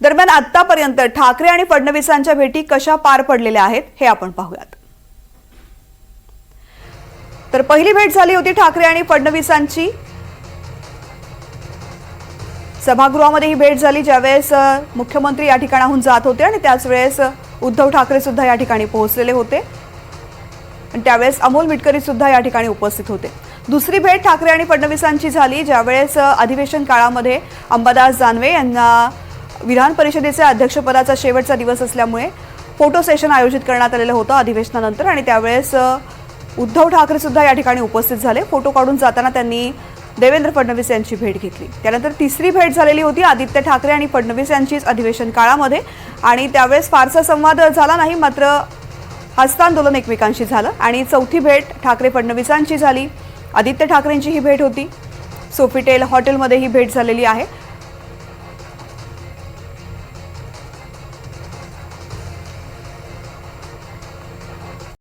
दरम्यान आतापर्यंत ठाकरे आणि फडणवीसांच्या भेटी कशा पार पडलेल्या आहेत हे आपण पाहूयात. तर पहिली भेट झाली होती ठाकरे आणि फडणवीसांची. सभागृहामध्ये ही भेट झाली ज्यावेळेस मुख्यमंत्री या ठिकाणाहून जात होते आणि त्याच वेळेस उद्धव ठाकरे सुद्धा या ठिकाणी पोहोचलेले होते. आणि त्यावेळेस अमोल मिटकरी सुद्धा या ठिकाणी उपस्थित होते. दुसरी भेट ठाकरे आणि फडणवीसांची झाली ज्यावेळेस अधिवेशन काळामध्ये अंबादास जानवे यांना विधान परिषदेचे अध्यक्षपदाचा शेवटचा दिवस असल्यामुळे फोटो सेशन आयोजित करण्यात आलेलं होतं अधिवेशनानंतर आणि त्यावेळेस उद्धव ठाकरे सुद्धा या ठिकाणी उपस्थित झाले. फोटो काढून जाताना त्यांनी देवेंद्र फडणवीस यांची भेट घेतली. त्यानंतर तिसरी भेट झालेली होती आदित्य ठाकरे आणि फडणवीस यांचीच अधिवेशन काळामध्ये आणि त्यावेळेस फारसा संवाद झाला नाही मात्र हस्तांदोलन एकमेकांशी झालं आणि चौथी भेट ठाकरे फडणवीसांची झाली. आदित्य ठाकरेंची ही भेट होती. सोफिटेल हॉटेलमध्ये ही भेट झालेली आहे.